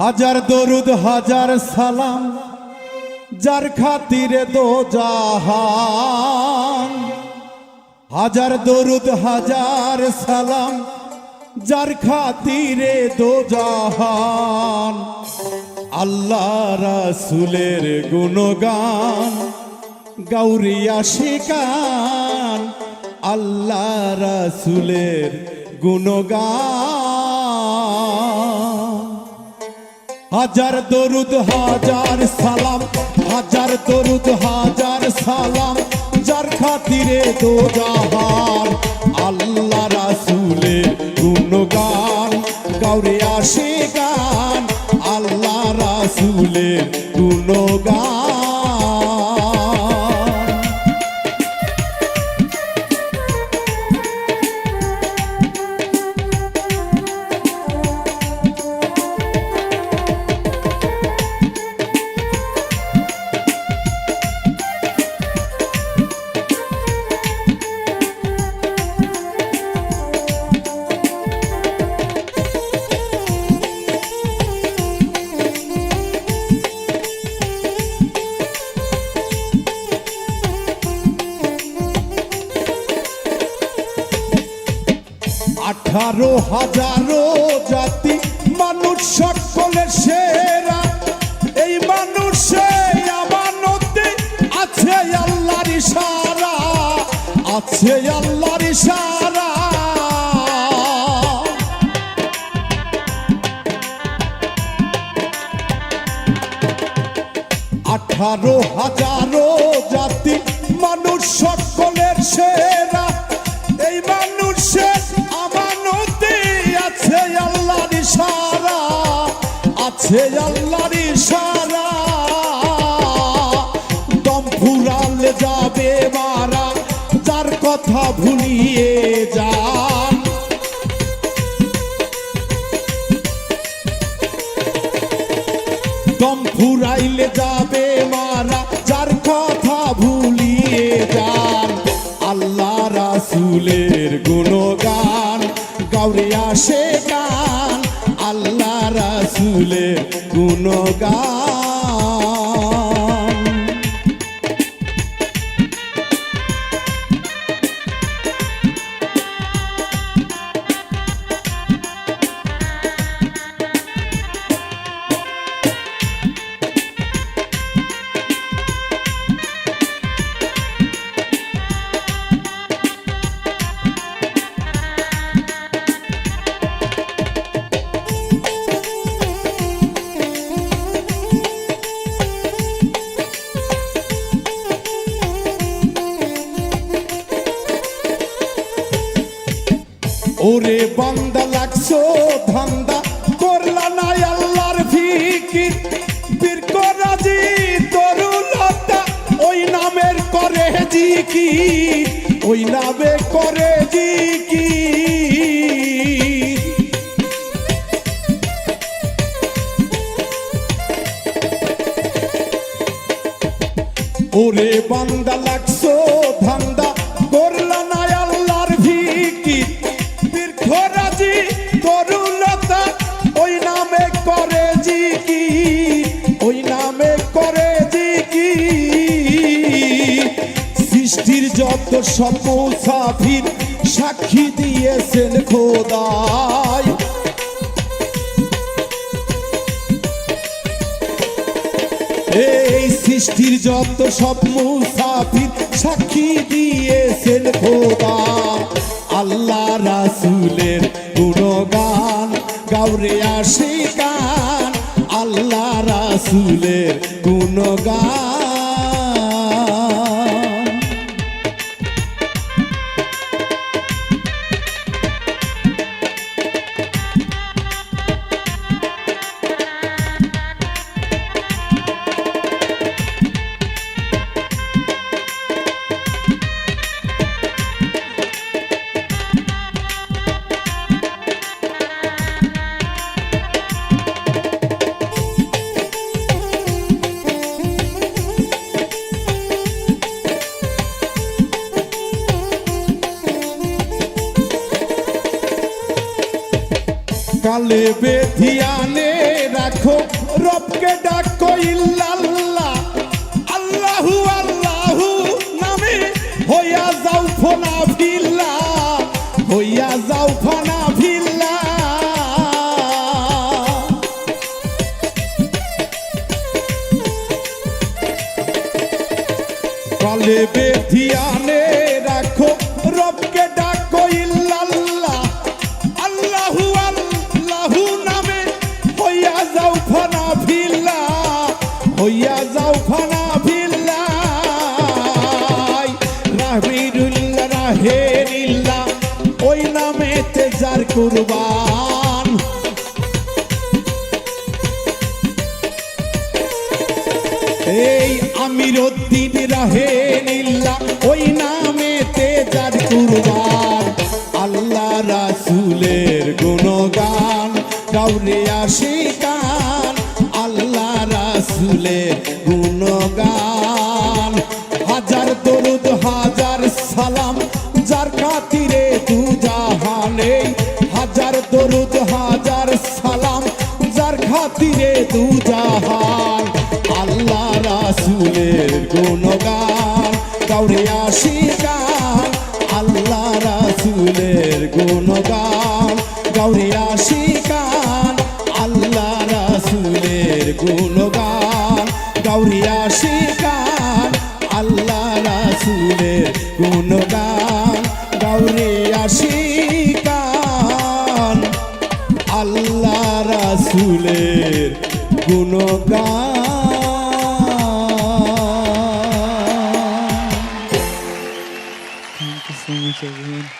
হাজার দরুদ, হাজার সালাম, যার খাতিরে দো জাহান। হাজার দরুদ, হাজার সালাম, যার খাতিরে দো জাহান। আল্লাহ রাসুলের গুণগান গৌরিয়া শিকান। আল্লাহ রাসুলের গুণগান হাজার দরুদ, হাজার সালাম। হাজার দরুদ, হাজার সালাম। যার খাতিরে দো জাহান আল্লাহ রাসুলের গুণগান। গাউরে আসে গান, আল্লাহ রাসুলের আঠারো হাজারো জাতি, মানুষ সকলের সেরা। এই মানুষে আমানতে আছে আল্লাহর ইশারা, আছে আল্লাহর ইশারা। আঠারো হাজারো আছে আল্লাহর ইশারা। দম ফুরালে যাবে মারা, যার কথা ভুলিয়ে যান। দম ফুরাইলে যাবে মারা, যার কথা ভুলিয়ে যান। আল্লাহ রাসুলের গুণগান গাউরে আসে গান। রাসুলের গুণগান। ওরে বান্দা লাগছো, ধান্দা। করলা না আল্লাহর ফিকির। বীর করাজি তরুলতা ওই নামের করে জিকি ওই নামে করে জিকি ওরে বান্দা সব মুসাফির সাক্ষী দিয়েছেন এই সৃষ্টির যত সব মুসাফির সাক্ষী দিয়েছেন খোদা আল্লাহ রাসুলের গুণগান গাউরে আসে আল্লাহ রাসুলের গুণগান। কালে বেধিয়ানে রাখো রবকে ডাকো ইল্লাল্লাহ। আল্লাহু আল্লাহু নামে হইয়া যাও ফোনা ভিল্লা, হইয়া যাও ফোনা ভিল্লা। কলে বেধিয়ানে রাহিরুল্লাহ রাহেরিল্লাহ ওই নামে তেজার কুরবান। এই আমির উদ্দিন রাহেনিল্লা ওই নামে আশিকান আল্লাহ রাসুলের গুণগান। গৌরী আশিকান আল্লাহ রাসুলের গুণগান। গৌরী আশিকান আল্লাহ রাসুলের গুণগান। গৌরী আশিকান আল্লাহ রাসুলের গুণগান। Thanks, everyone.